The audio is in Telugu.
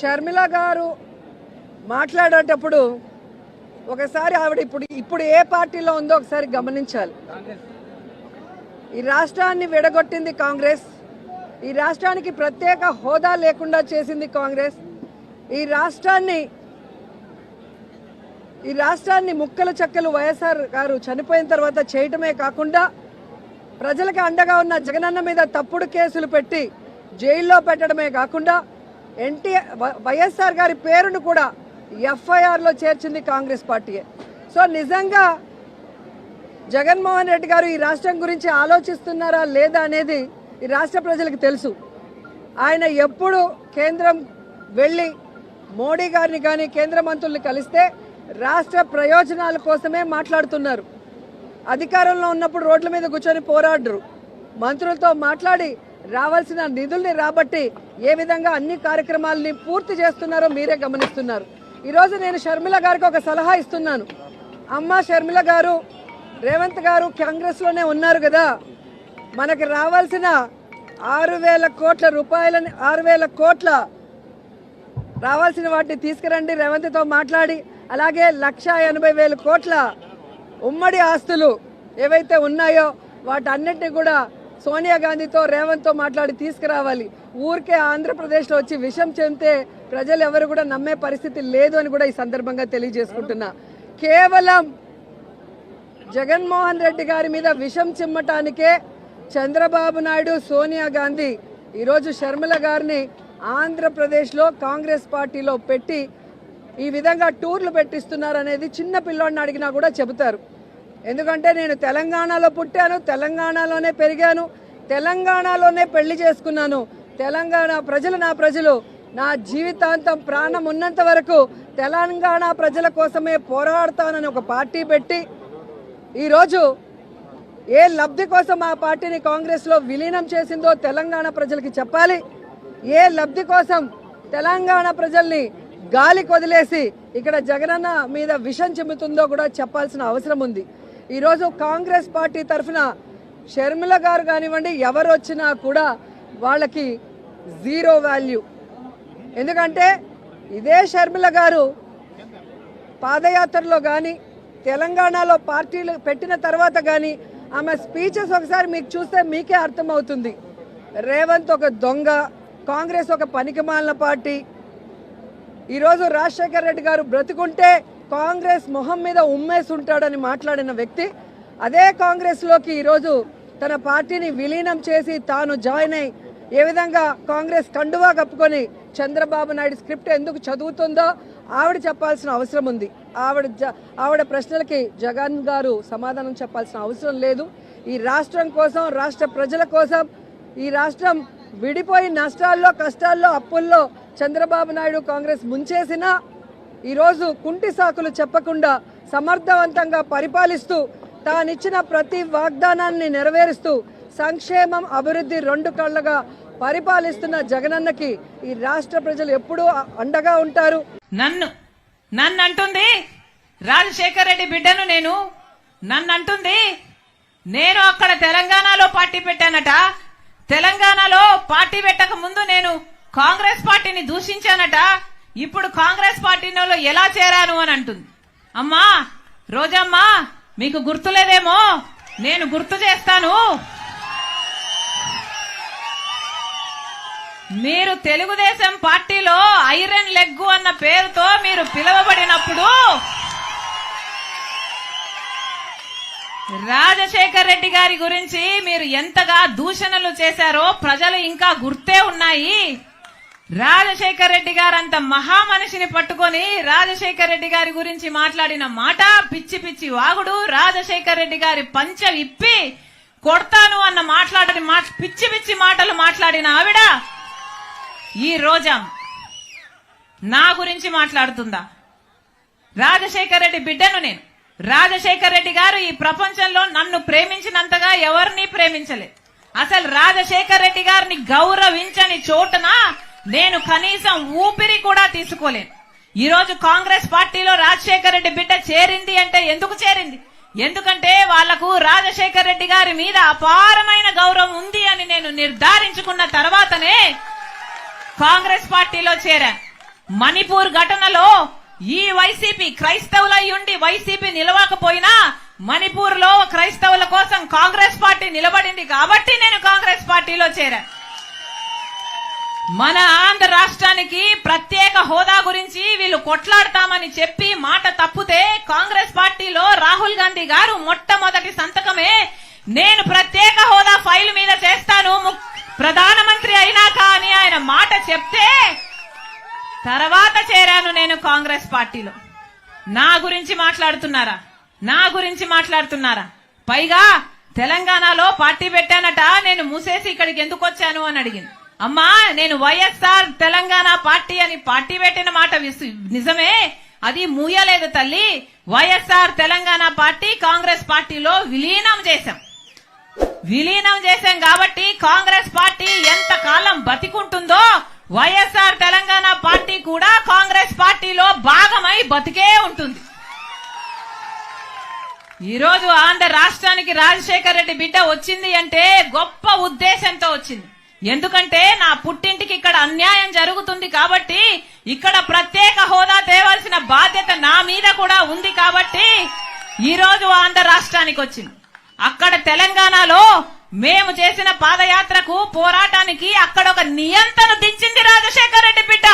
షర్మిల గారు మాట్లాడేటప్పుడు ఒకసారి ఆవిడ ఇప్పుడు ఇప్పుడు ఏ పార్టీలో ఉందో ఒకసారి గమనించాలి. ఈ రాష్ట్రాన్ని విడగొట్టింది కాంగ్రెస్. ఈ రాష్ట్రానికి ప్రత్యేక హోదా లేకుండా చేసింది కాంగ్రెస్. ఈ రాష్ట్రాన్ని ఈ రాష్ట్రాన్ని ముక్కలు చెక్కలు వైఎస్ఆర్ గారు చనిపోయిన తర్వాత చేయటమే కాకుండా ప్రజలకు అండగా ఉన్న జగనన్న మీద తప్పుడు కేసులు పెట్టి జైల్లో పెట్టడమే కాకుండా ఎన్టీఆర్ వైఎస్ఆర్ గారి పేరును కూడా ఎఫ్ఐఆర్లో చేర్చింది కాంగ్రెస్ పార్టీయే. సో నిజంగా జగన్మోహన్ రెడ్డి గారు ఈ రాష్ట్రం గురించి ఆలోచిస్తున్నారా లేదా అనేది ఈ రాష్ట్ర ప్రజలకు తెలుసు. ఆయన ఎప్పుడు కేంద్రం వెళ్ళి మోడీ గారిని కానీ కేంద్ర మంత్రుల్ని కలిస్తే రాష్ట్ర ప్రయోజనాల కోసమే మాట్లాడుతున్నారు. అధికారంలో ఉన్నప్పుడు రోడ్ల మీద కూర్చొని పోరాడరు. మంత్రులతో మాట్లాడి రావాల్సిన నిధుల్ని రాబట్టి ఏ విధంగా అన్ని కార్యక్రమాలని పూర్తి చేస్తున్నారో మీరే గమనిస్తున్నారు. ఈరోజు నేను షర్మిల గారికి ఒక సలహా ఇస్తున్నాను. అమ్మ షర్మిల గారు రేవంత్ గారు కాంగ్రెస్లోనే ఉన్నారు కదా. మనకి రావాల్సిన ఆరు వేల కోట్ల రూపాయలని ఆరు వేల కోట్ల రావాల్సిన వాటిని తీసుకురండి రేవంత్తో మాట్లాడి. అలాగే లక్ష ఎనభై వేల కోట్ల ఉమ్మడి ఆస్తులు ఏవైతే ఉన్నాయో వాటన్నిటిని కూడా సోనియా గాంధీతో రేవంత్తో మాట్లాడి తీసుకురావాలి. ఊరికే ఆంధ్రప్రదేశ్లో వచ్చి విషం చెందితే ప్రజలు ఎవరు కూడా నమ్మే పరిస్థితి లేదు అని కూడా ఈ సందర్భంగా తెలియజేసుకుంటున్నా. కేవలం జగన్మోహన్ రెడ్డి గారి మీద విషం చిమ్మటానికే చంద్రబాబు నాయుడు సోనియా గాంధీ ఈరోజు షర్మిల గారిని ఆంధ్రప్రదేశ్లో కాంగ్రెస్ పార్టీలో పెట్టి ఈ విధంగా టూర్లు పెట్టిస్తున్నారనేది చిన్న పిల్లోడిని అడిగినా కూడా చెబుతారు. ఎందుకంటే నేను తెలంగాణలో పుట్టాను తెలంగాణలోనే పెరిగాను తెలంగాణలోనే పెళ్ళి చేసుకున్నాను. తెలంగాణ ప్రజలు నా ప్రజలు. నా జీవితాంతం ప్రాణం ఉన్నంత వరకు తెలంగాణ ప్రజల కోసమే పోరాడతానని ఒక పార్టీ పెట్టి ఈరోజు ఏ లబ్ధి కోసం ఆ పార్టీని కాంగ్రెస్లో విలీనం చేసిందో తెలంగాణ ప్రజలకి చెప్పాలి. ఏ లబ్ధి కోసం తెలంగాణ ప్రజల్ని గాలి కొదిలేసి ఇక్కడ జగనన్న మీద విషం చెబుతుందో కూడా చెప్పాల్సిన అవసరం ఉంది. ఈరోజు కాంగ్రెస్ పార్టీ తరఫున షర్మిల గారు కానివ్వండి ఎవరు వచ్చినా కూడా వాళ్ళకి జీరో వాల్యూ. ఎందుకంటే ఇదే షర్మిల గారు పాదయాత్రలో కానీ తెలంగాణలో పార్టీలు పెట్టిన తర్వాత కానీ ఆమె స్పీచెస్ ఒకసారి మీకు చూస్తే మీకే అర్థమవుతుంది. రేవంత్ ఒక దొంగ కాంగ్రెస్ ఒక పనికిమాలిన పార్టీ. ఈరోజు రాజశేఖర రెడ్డి గారు బ్రతుకుంటే కాంగ్రెస్ మొహం మీద ఉమ్మేసి ఉంటాడని మాట్లాడిన వ్యక్తి అదే కాంగ్రెస్లోకి ఈరోజు తన పార్టీని విలీనం చేసి తాను జాయిన్ అయి ఏ విధంగా కాంగ్రెస్ కండువా కప్పుకొని చంద్రబాబు నాయుడు స్క్రిప్ట్ ఎందుకు చదువుతుందో ఆవిడ చెప్పాల్సిన అవసరం ఉంది. ఆవిడ జ- ఆవిడ ప్రశ్నలకి జగన్ గారు సమాధానం చెప్పాల్సిన అవసరం లేదు. ఈ రాష్ట్రం కోసం రాష్ట్ర ప్రజల కోసం ఈ రాష్ట్రం విడిపోయి నష్టాల్లో కష్టాల్లో అప్పుల్లో చంద్రబాబు నాయుడు కాంగ్రెస్ ముంచేసినా ఈరోజు కుంటి సాకులు చెప్పకుండా సమర్థవంతంగా పరిపాలిస్తూ తానిచ్చిన ప్రతి వాగ్దానాన్ని నెరవేరుస్తూ సంక్షేమం అభివృద్ధి రెండు కళ్ళగా పరిపాలిస్తున్న జగనన్నకి ఈ రాష్ట్ర ప్రజలు ఎప్పుడూ అండగా ఉంటారు. నన్ను నన్ను అంటుంది రాజశేఖర్ రెడ్డి బిడ్డను నేను. నన్ను అంటుంది నేను అక్కడ తెలంగాణలో పార్టీ పెట్టానట. తెలంగాణలో పార్టీ పెట్టక ముందు నేను కాంగ్రెస్ పార్టీని దూషించానట. ఇప్పుడు కాంగ్రెస్ పార్టీలో ఎలా చేరాను అని అంటుంది. అమ్మా రోజమ్మా మీకు గుర్తులేదేమో? నేను గుర్తు చేస్తాను. మీరు తెలుగుదేశం పార్టీలో ఐరన్ లెగ్గు అన్న పేరుతో మీరు పిలువబడినప్పుడు రాజశేఖర్ రెడ్డి గారి గురించి మీరు ఎంతగా దూషణలు చేశారో ప్రజలు ఇంకా గుర్తే ఉన్నాయి. రాజశేఖర్ రెడ్డి గారు అంత మహామనిషిని పట్టుకొని రాజశేఖర్ రెడ్డి గారి గురించి మాట్లాడిన మాట పిచ్చి పిచ్చి వాగుడు. రాజశేఖర్ రెడ్డి గారి పంచ ఇప్పి కొడతాను అన్న మాట్లాడని మాట పిచ్చి పిచ్చి మాటలు మాట్లాడిన ఆవిడ ఈ రోజా నా గురించి మాట్లాడుతుందా? రాజశేఖర్ రెడ్డి బిడ్డను నేను. రాజశేఖర్ రెడ్డి గారు ఈ ప్రపంచంలో నన్ను ప్రేమించినంతగా ఎవరిని ప్రేమించలే అసలు రాజశేఖర్ రెడ్డి గారిని గౌరవించని చోటున నేను కనీసం ఊపిరి కూడా తీసుకోలేను. ఈ రోజు కాంగ్రెస్ పార్టీలో రాజశేఖర రెడ్డి బిడ్డ చేరింది అంటే ఎందుకు చేరింది? ఎందుకంటే వాళ్ళకు రాజశేఖర్ రెడ్డి గారి మీద అపారమైన గౌరవం ఉంది అని నేను నిర్ధారించుకున్న తర్వాతనే కాంగ్రెస్ పార్టీలో చేరాను మణిపూర్ ఘటనలో ఈ వైసీపీ క్రైస్తవులై ఉండి వైసీపీ నిలవకపోయినా మణిపూర్లో క్రైస్తవుల కోసం కాంగ్రెస్ పార్టీ నిలబడింది కాబట్టి నేను కాంగ్రెస్ పార్టీలో చేరా. మన ఆంధ్ర రాష్ట్రానికి ప్రత్యేక హోదా గురించి వీళ్ళు కొట్లాడతామని చెప్పి మాట తప్పితే కాంగ్రెస్ పార్టీలో రాహుల్ గాంధీ గారు మొట్టమొదటి సంతకమే. నేను ప్రత్యేక హోదా ఫైల్ మీద చేస్తాను. ము- ప్రధానమంత్రి అయినాక అని ఆయన మాట చెప్తే తర్వాత చేరాను నేను కాంగ్రెస్ పార్టీలో. నా గురించి మాట్లాడుతున్నారా? నా గురించి మాట్లాడుతున్నారా? పైగా తెలంగాణలో పార్టీ పెట్టానట. నేను మూసేసి ఇక్కడికి ఎందుకు వచ్చాను అని అడిగింది. అమ్మా నేను వైఎస్ఆర్ తెలంగాణ పార్టీ అని పార్టీ పెట్టిన మాట నిజమే? అది మూయలేదు తల్లి. వైఎస్ఆర్ తెలంగాణ పార్టీ కాంగ్రెస్ పార్టీలో విలీనం చేశాం. విలీనం చేశాం కాబట్టి కాంగ్రెస్ పార్టీ ఎంత కాలం బతికుంటుందో వైఎస్ఆర్ తెలంగాణ పార్టీ కూడా కాంగ్రెస్ పార్టీలో భాగమై బతికే ఉంటుంది. ఈరోజు ఆంధ్ర రాష్ట్రానికి రాజశేఖర రెడ్డి బిడ్డ వచ్చింది అంటే గొప్ప ఉద్దేశంతో వచ్చింది. ఎందుకంటే నా పుట్టింటికి ఇక్కడ అన్యాయం జరుగుతుంది కాబట్టి ఇక్కడ ప్రత్యేక హోదా తేవాల్సిన బాధ్యత నా మీద కూడా ఉంది కాబట్టి ఈ రోజు ఆంధ్ర రాష్ట్రానికి వచ్చింది. అక్కడ తెలంగాణలో మేము చేసిన పాదయాత్రకు పోరాటానికి అక్కడ ఒక నియంత్రణ దించింది రాజశేఖర రెడ్డి బిడ్డ.